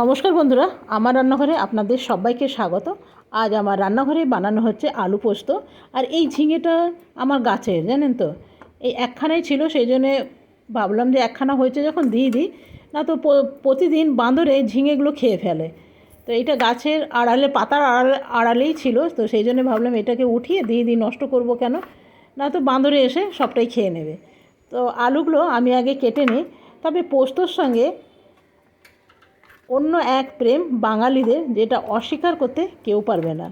নমস্কার বন্ধুরা, আমার রান্নাঘরে আপনাদের সবাইকে স্বাগত। আজ আমার রান্নাঘরে বানানো হচ্ছে আলু পোস্ত, আর এই ঝিঙেটা আমার গাছের জানেন তো? এই একখানাই ছিল, সেই জন্যে ভাবলাম যে একখানা হয়েছে যখন দিয়ে দিই, না তো প্রতিদিন বাঁদরে ঝিঙেগুলো খেয়ে ফেলে। তো এটা গাছের আড়ালে, পাতার আড়ালে, আড়ালেই ছিল, তো সেই জন্য ভাবলাম এটাকে উঠিয়ে দিয়ে দিই, নষ্ট করব কেন? না তো বাঁদরে এসে সবটাই খেয়ে নেবে। তো আলুগুলো আমি আগে কেটে নিই, তবে পোস্তর সঙ্গে অন্য এক প্রেম বাঙালিদের যেটা অস্বীকার করতে কেউ পারবে না।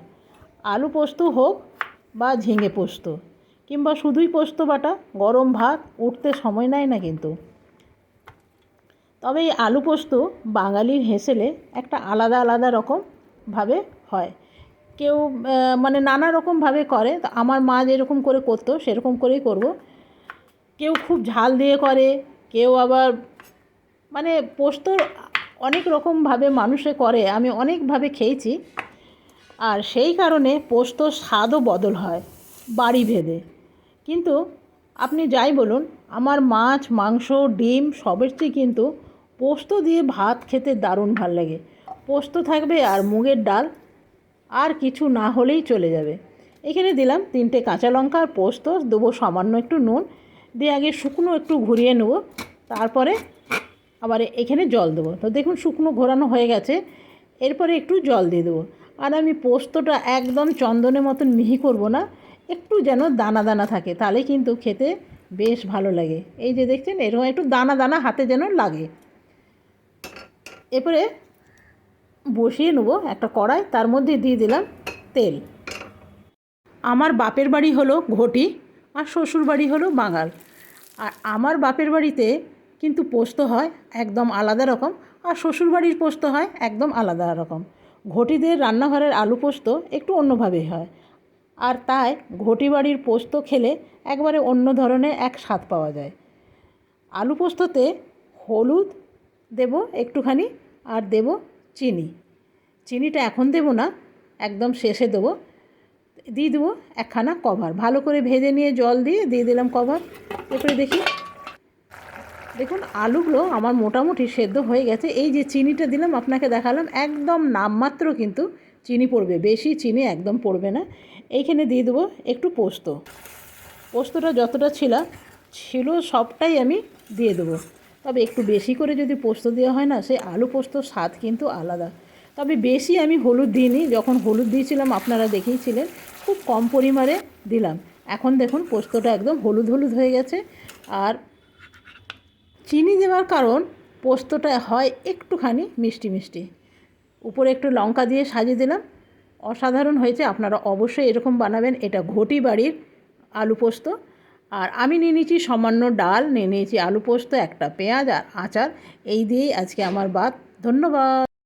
আলু পোস্ত হোক বা ঝিঙে পোস্ত, কিংবা শুধুই পোস্ত বাটা, গরম ভাত, উঠতে সময় নেয় না কিন্তু। তবে এই আলু পোস্ত বাঙালির হেসেলে একটা আলাদা আলাদা রকমভাবে হয়। কেউ মানে নানা রকমভাবে করে, তো আমার মা যেরকম করে করতো, সেরকম করেই করব। কেউ খুব ঝাল দিয়ে করে, কেউ আবার মানে পোস্তর অনেক রকমভাবে মানুষে করে, আমি অনেকভাবে খেয়েছি। আর সেই কারণে পোস্তর স্বাদও বদল হয়, বাড়ি ভেদে। কিন্তু আপনি যাই বলুন, আমার মাছ, মাংস, ডিম সবের চেয়ে কিন্তু পোস্ত দিয়ে ভাত খেতে দারুণ ভালো লাগে। পোস্ত থাকবে আর মুগের ডাল, আর কিছু না হলেই চলে যাবে। এখানে দিলাম তিনটে কাঁচা লঙ্কা আর পোস্ত, দেবো সামান্য একটু নুন, দিয়ে আগে শুকনো একটু ঘুরিয়ে নেব। তারপরে আবার এখানে জল দেবো। তো দেখুন, শুকনো ঘোরানো হয়ে গেছে। এরপরে একটু জল দিয়ে দেবো। আর আমি পোস্তটা একদম চন্দনের মতন মিহি করব না, একটু যেন দানা দানা থাকে, তাহলে কিন্তু খেতে বেশ ভালো লাগে। এই যে দেখছেন, এরকম একটু দানা দানা হাতে যেন লাগে। এরপরে বসিয়ে নেব একটা কড়াই, তার মধ্যে দিয়ে দিলাম তেল। আমার বাপের বাড়ি হলো ঘটি, আর শ্বশুর বাড়ি হলো বাঙাল। আর আমার বাপের বাড়িতে কিন্তু পোস্ত হয় একদম আলাদা রকম আর শ্বশুরবাড়ির পোস্ত হয় একদম আলাদা রকম। ঘটিদের রান্নাঘরের আলু পোস্ত একটু অন্যভাবেই হয় আর তাই ঘটি বাড়ির পোস্ত খেলে একবারে অন্য ধরনের এক স্বাদ পাওয়া যায়। আলু পোস্ততে হলুদ দেব একটুখানি আর দেব চিনি। চিনিটা এখন দেব না, একদম শেষে দেবো। দিয়ে দেবো একখানা কভার। ভালো করে ভেজে নিয়ে জল দিয়ে দিয়ে দিলাম কভার। এরপরে দেখি দেখুন, আলুগুলো আমার মোটামুটি সেদ্ধ হয়ে গেছে। এই যে চিনিটা দিলাম, আপনাকে দেখালাম, একদম নামমাত্র কিন্তু চিনি পড়বে। বেশি চিনি একদম পড়বে না। এইখানে দিয়ে দেবো একটু পোস্ত। পোস্তটা যতটা ছিল ছিল সবটাই আমি দিয়ে দেবো। তবে একটু বেশি করে যদি পোস্ত দেওয়া হয় না, সেই আলু পোস্তর স্বাদ কিন্তু আলাদা। তবে বেশি আমি হলুদ দিইনি। যখন হলুদ দিয়েছিলাম, আপনারা দেখিয়েছিলেন খুব কম পরিমাণে দিলাম। এখন দেখুন, পোস্তটা একদম হলুদ হলুদ হয়ে গেছে। আর চিনি দেওয়ার কারণ পোস্তটা হয় একটুখানি মিষ্টি মিষ্টি। উপরে একটু লঙ্কা দিয়ে সাজিয়ে দিলাম। অসাধারণ হয়েছে, আপনারা অবশ্যই এরকম বানাবেন। এটা ঘটি বাড়ির আলু পোস্ত। আর আমি নিয়ে নিয়েছি সামান্য ডাল, নিয়ে নিয়েছি আলু পোস্ত, একটা পেঁয়াজ আর আচার। এই দিয়েই আজকে আমার বাদ ধন্যবাদ।